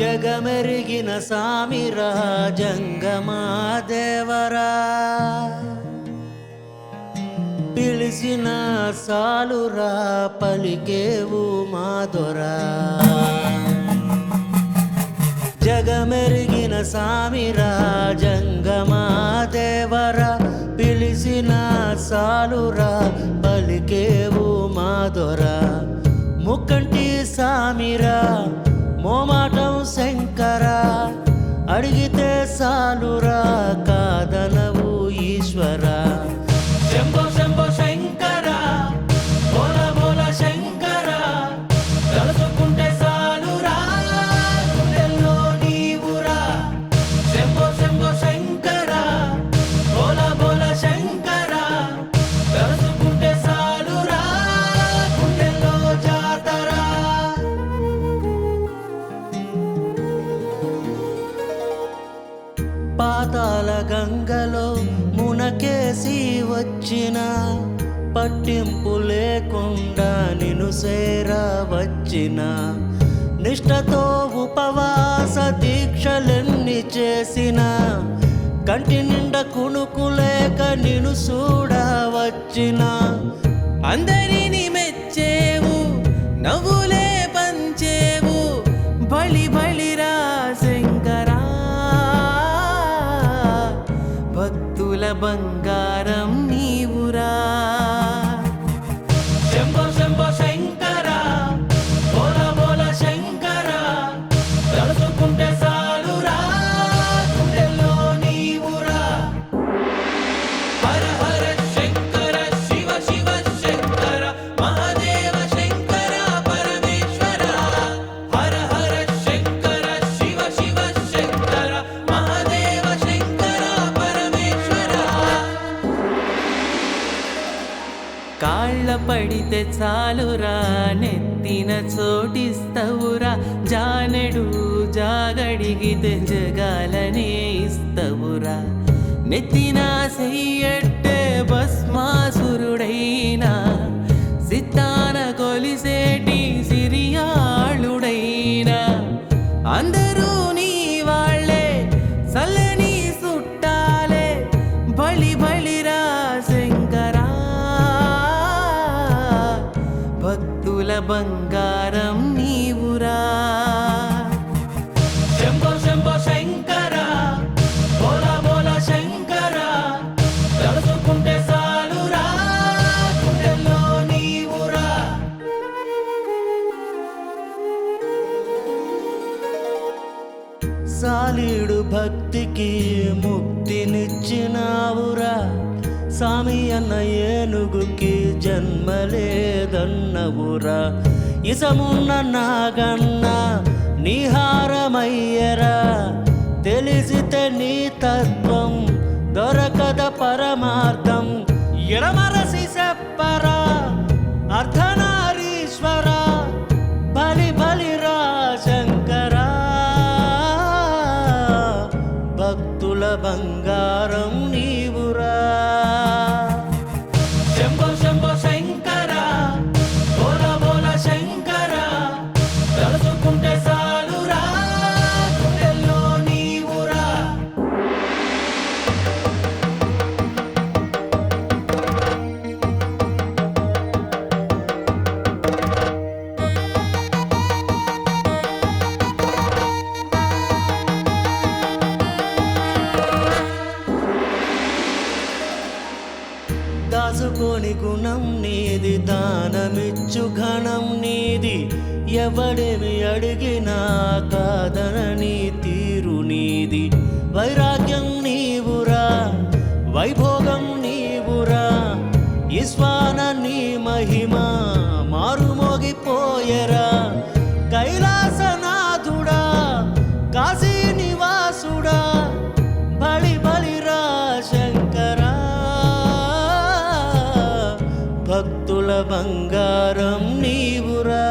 జగమెరిగిన సామిరా జంగమా దేవరా పిలిచిన సాలురా పలికేవు మాధురా జగమెరిగిన సామిరా జంగమా దేవరా పిలిచిన సాలురా పలికేవు మాధురా ముక్కంటి సామిరా మోమా అడిగితే సాలురా పాతాల గంగలో మునకేసి వచ్చిన పట్టింపు లేకుండా నిన్ను సేరా వచ్చిన. నిష్టతో ఉపవాస దీక్షలెన్ని చేసిన కంటి నిండా కుణుకు లేక నిన్ను చూడ వచ్చిన. అందరి భక్తుల కాళ్ళ పడితే చాలురా నెత్తిన చోటిస్తవురా. జానెడు జాగడిగితే జగాలనే ఇస్తవురా. నెత్తిన చెయ్యట్టే భస్మాసురుడైనా సిత్తాన బంగారం నీవురా. శంభో శంభో శంకర బోల బోల శంకర సాలురా గుండెల్లో నీవురా. సాలీడు భక్తికి ముక్తినిచ్చినావురా. సామి అన్న ఏనుగుకి జన్మలేదన్నవురా. ఇసమున్న నాగన్న నిహారమయ్యరా. తెలిసితే నీ తత్వం దొరకద పరమార్థం. ఎడమరసి చెప్పరా అర్ధనారీశ్వర బలి బలిరా శంకరా. భక్తుల బంగారం దాచుకోని గుణం నీది దానమిచ్చు ఘనం నీది. ఎవడేమి అడిగినా కాదనని తీరు నీది. వైరాగ్యం నీవురా వైభోగం బంగారం నీవురా.